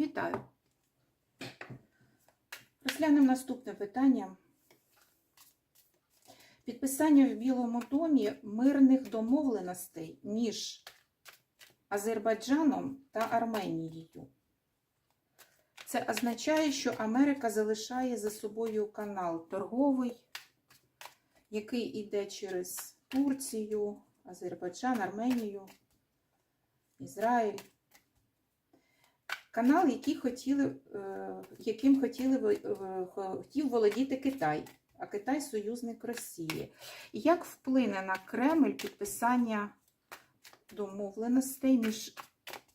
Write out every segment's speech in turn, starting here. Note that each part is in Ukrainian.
Вітаю. Розглянемо наступне питання. Підписання в Білому домі мирних домовленостей між Азербайджаном та Арменією. Це означає, що Америка залишає за собою канал торговий, який йде через Турцію, Азербайджан, Арменію, Ізраїль. Канал, який хотіли, е, яким хотіли, е, хотів володіти Китай, а Китай союзник Росії. Як вплине на Кремль підписання домовленостей між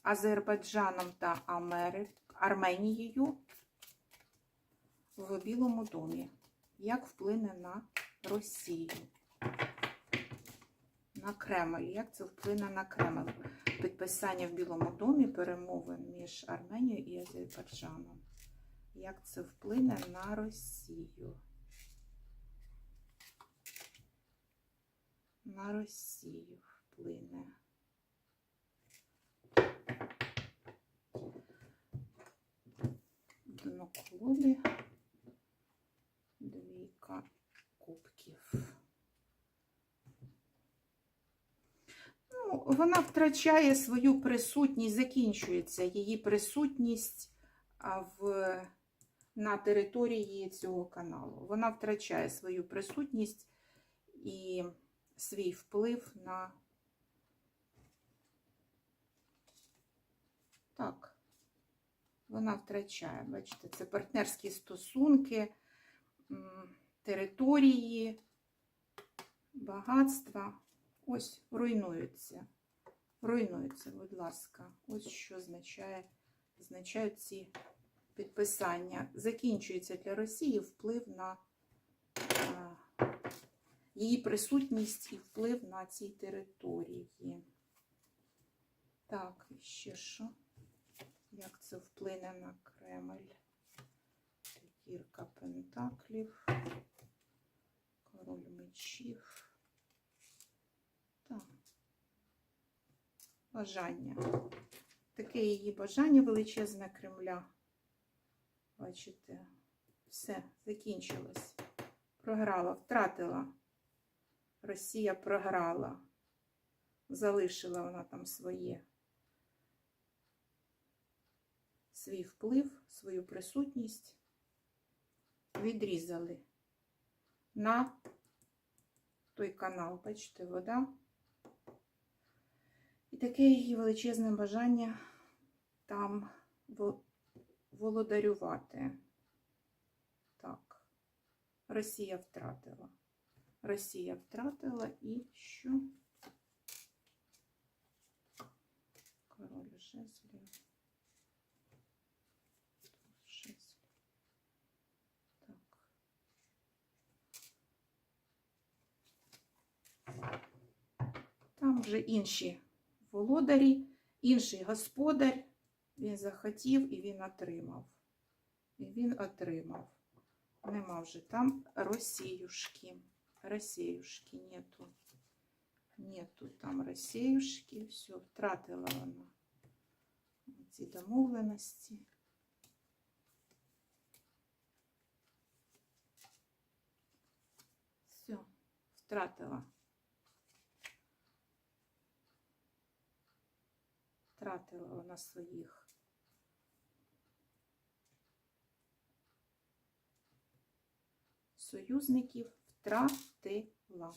Азербайджаном та Амери... Арменією в Білому домі? Як вплине на Росію? На Кремль. Як це вплине на Кремль? Підписання в Білому домі перемовин між Арменією і Азербайджаном. Як це вплине на Росію? На Росію вплине. Дно колоди. Вона втрачає свою присутність, закінчується її присутність в, на території цього каналу. Вона втрачає свою присутність і свій вплив на. Так, вона втрачає, бачите, це партнерські стосунки, території, багатства. Ось руйнуються. Руйнуються, будь ласка. Ось що означає, означають ці підписання. Закінчується для Росії вплив на а, її присутність і вплив на цій території. Так, ще що? Як це вплине на Кремль? П'ятірка пентаклів, король мечів. Так. Бажання. Таке її бажання величезне Кремля. Бачите, все, закінчилось. Програла, втратила. Росія програла. Залишила вона там своє. Свій вплив, свою присутність відрізали на той канал, бачите, вода. І таке її величезне бажання там володарювати. Так, Росія втратила. Росія втратила і що? Король жезлів. Там вже інші володарі, інший господар, він захотів і він отримав. І він отримав. Нема вже там Росіюшки. Росіюшки нету. Нету там Росіюшки. Все, втратила вона ці домовленості. Все, втратила. Втратила вона своїх. Союзників втратила.